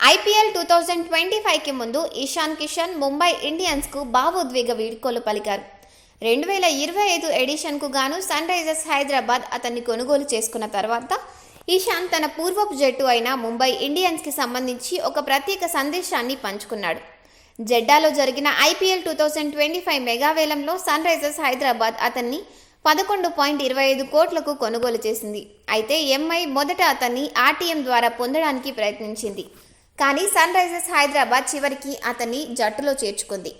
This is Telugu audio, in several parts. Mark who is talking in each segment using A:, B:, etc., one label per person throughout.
A: ఐపీఎల్ టూ థౌజండ్ ట్వంటీ ఫైవ్కి ముందు ఇషాన్ కిషన్ ముంబై ఇండియన్స్కు భావోద్వేగ వీడ్కోలు పలికారు. రెండు వేల ఇరవై ఐదు ఎడిషన్కు గాను సన్ రైజర్స్ హైదరాబాద్ అతన్ని కొనుగోలు చేసుకున్న తర్వాత ఇషాన్ తన పూర్వపు జట్టు అయిన ముంబై ఇండియన్స్కి సంబంధించి ఒక ప్రత్యేక సందేశాన్ని పంచుకున్నాడు. జెడ్డాలో జరిగిన IPL two thousand twenty five మెగావేలంలో Sunrisers Hyderabad అతన్ని పదకొండు పాయింట్ ఇరవై ఐదు కోట్లకు కొనుగోలు చేసింది. అయితే ఎంఐ మొదట అతన్ని ఆర్టీఎం ద్వారా పొందడానికి ప్రయత్నించింది. కానీ సన్ రైజర్స్ హైదరాబాద్ చివరికి అతన్ని జట్టులో చేర్చుకుంది.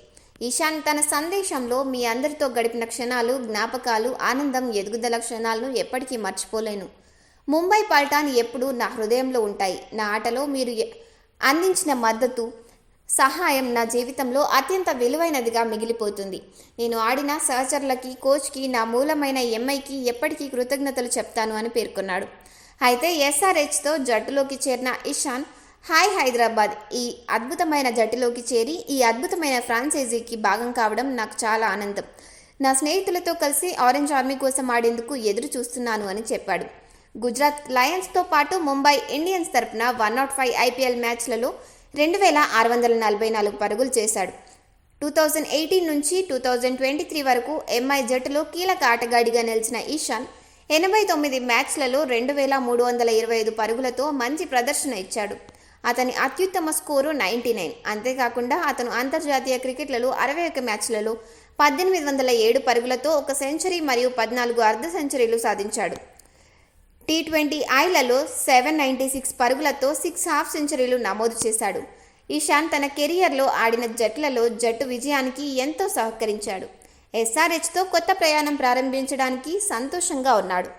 A: ఇషాన్ తన సందేశంలో మీ అందరితో గడిపిన క్షణాలు జ్ఞాపకాలు ఆనందం ఎదుగుదల క్షణాలను ఎప్పటికీ మర్చిపోలేను. ముంబై పల్టాన్ ఎప్పుడూ నా హృదయంలో ఉంటాయి. నా ఆటలో మీరు అందించిన మద్దతు సహాయం నా జీవితంలో అత్యంత విలువైనదిగా మిగిలిపోతుంది. నేను ఆడిన సహచరులకి కోచ్కి నా మూలమైన ఎంఐకి ఎప్పటికీ కృతజ్ఞతలు చెప్తాను అని పేర్కొన్నాడు. అయితే ఎస్ఆర్హెచ్తో జట్టులోకి చేరిన ఇషాన్ హాయ్ హైదరాబాద్. ఈ అద్భుతమైన జట్టులోకి చేరి ఈ అద్భుతమైన ఫ్రాంచైజీకి భాగం కావడం నాకు చాలా ఆనందం. నా స్నేహితులతో కలిసి ఆరెంజ్ ఆర్మీ కోసం ఆడేందుకు ఎదురు చూస్తున్నాను అని చెప్పాడు. గుజరాత్ లయన్స్తో పాటు ముంబై ఇండియన్స్ తరపున వన్ నాట్ ఫైవ్ ఐపీఎల్ మ్యాచ్లలో రెండు వేల ఆరు వందల నలభై నాలుగు పరుగులు చేశాడు. టూ థౌజండ్ ఎయిటీన్ నుంచి టూ థౌజండ్ ట్వంటీ త్రీ వరకు ఎంఐ జట్టులో కీలక ఆటగాడిగా నిలిచిన ఈశాన్ ఎనభై తొమ్మిది మ్యాచ్లలో రెండు వేల మూడు వందల ఇరవై ఐదు పరుగులతో మంచి ప్రదర్శన ఇచ్చాడు. అతని అత్యుత్తమ స్కోరు నైంటీ నైన్. అంతేకాకుండా అతను అంతర్జాతీయ క్రికెట్లలో అరవై ఒక మ్యాచ్లలో పద్దెనిమిది వందల ఏడు పరుగులతో ఒక సెంచరీ మరియు పద్నాలుగు అర్ధ సెంచరీలు సాధించాడు. టీ ట్వంటీ ఐలలో సెవెన్ నైంటీ సిక్స్ పరుగులతో సిక్స్ హాఫ్ సెంచరీలు నమోదు చేశాడు. ఇషాన్ తన కెరియర్లో ఆడిన జట్లలో జట్టు విజయానికి ఎంతో సహకరించాడు. ఎస్ఆర్హెచ్తో కొత్త ప్రయాణం ప్రారంభించడానికి సంతోషంగా ఉన్నాడు.